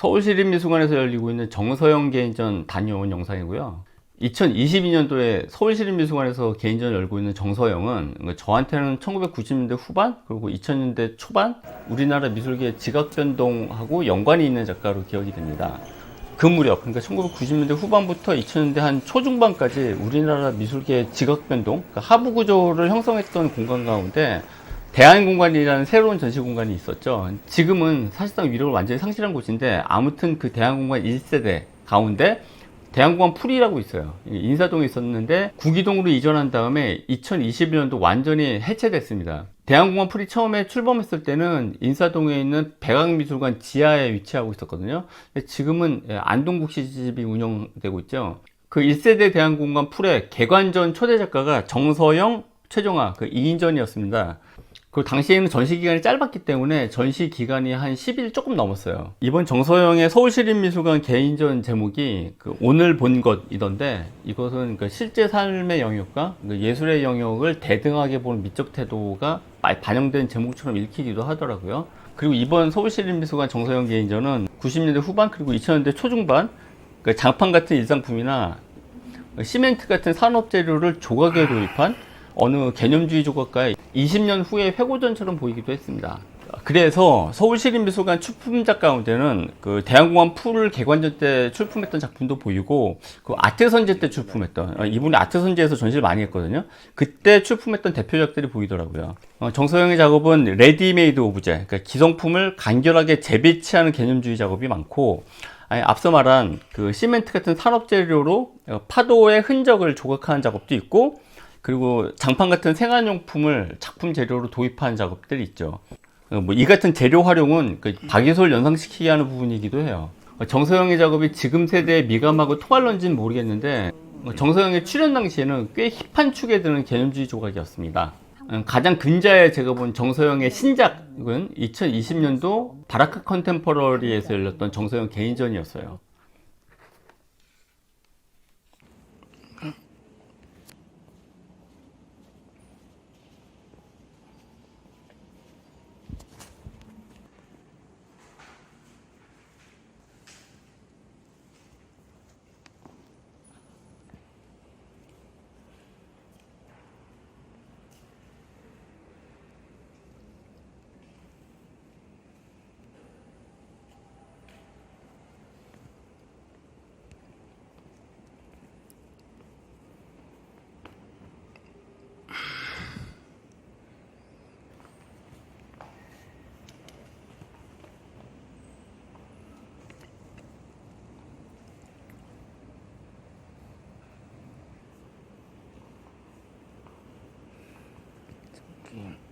서울시립미술관에서 열리고 있는 정서영 개인전 다녀온 영상이고요. 2022년도에 서울시립미술관에서 개인전을 열고 있는 정서영은 저한테는 1990년대 후반 그리고 2000년대 초반 우리나라 미술계의 지각 변동하고 연관이 있는 작가로 기억이 됩니다. 그 무렵 그러니까 1990년대 후반부터 2000년대 한 초중반까지 우리나라 미술계의 지각 변동, 그러니까 하부 구조를 형성했던 공간 가운데 대한공간이라는 새로운 전시 공간이 있었죠. 지금은 사실상 위력을 완전히 상실한 곳인데 아무튼 그 대한공간 1세대 가운데 대한공간 풀이라고 있어요. 인사동에 있었는데 구기동으로 이전한 다음에 2021년도 완전히 해체됐습니다. 대한공간 풀이 처음에 출범했을 때는 인사동에 있는 백악미술관 지하에 위치하고 있었거든요. 지금은 안동국 시집이 운영되고 있죠. 그 1세대 대한공간 풀의 개관전 초대 작가가 정서영, 최종화 그 2인전이었습니다. 그 당시에는 전시 기간이 짧았기 때문에 전시 기간이 한 10일 조금 넘었어요. 이번 정서영의 서울시립미술관 개인전 제목이 그 오늘 본 것이던데 이것은 그 실제 삶의 영역과 그 예술의 영역을 대등하게 보는 미적 태도가 반영된 제목처럼 읽히기도 하더라고요. 그리고 이번 서울시립미술관 정서영 개인전은 90년대 후반 그리고 2000년대 초중반 그 장판 같은 일상품이나 시멘트 같은 산업 재료를 조각에 도입한 어느 개념주의 조각가의 20년 후에 회고전처럼 보이기도 했습니다. 그래서 서울시립미술관 출품작 가운데는 그 대한공원 풀을 개관전 때 출품했던 작품도 보이고 그 아트선제 때 출품했던 어, 이분이 아트선제에서 전시를 많이 했거든요. 그때 출품했던 대표작들이 보이더라고요. 어, 정서영의 작업은 레디메이드 오브제, 그러니까 기성품을 간결하게 재배치하는 개념주의 작업이 많고 아니, 앞서 말한 그 시멘트 같은 산업 재료로 파도의 흔적을 조각하는 작업도 있고 그리고 장판 같은 생활용품을 작품 재료로 도입하는 작업들이 있죠. 뭐 이 같은 재료 활용은 그 박이솔 연상시키게 하는 부분이기도 해요. 정서영의 작업이 지금 세대에 미감하고 통할런지는 모르겠는데 정서영의 출연 당시에는 꽤 힙한 축에 드는 개념주의 조각이었습니다. 가장 근자에 제가 본 정서영의 신작은 2020년도 바라크 컨템퍼러리에서 열렸던 정서영 개인전이었어요. 음.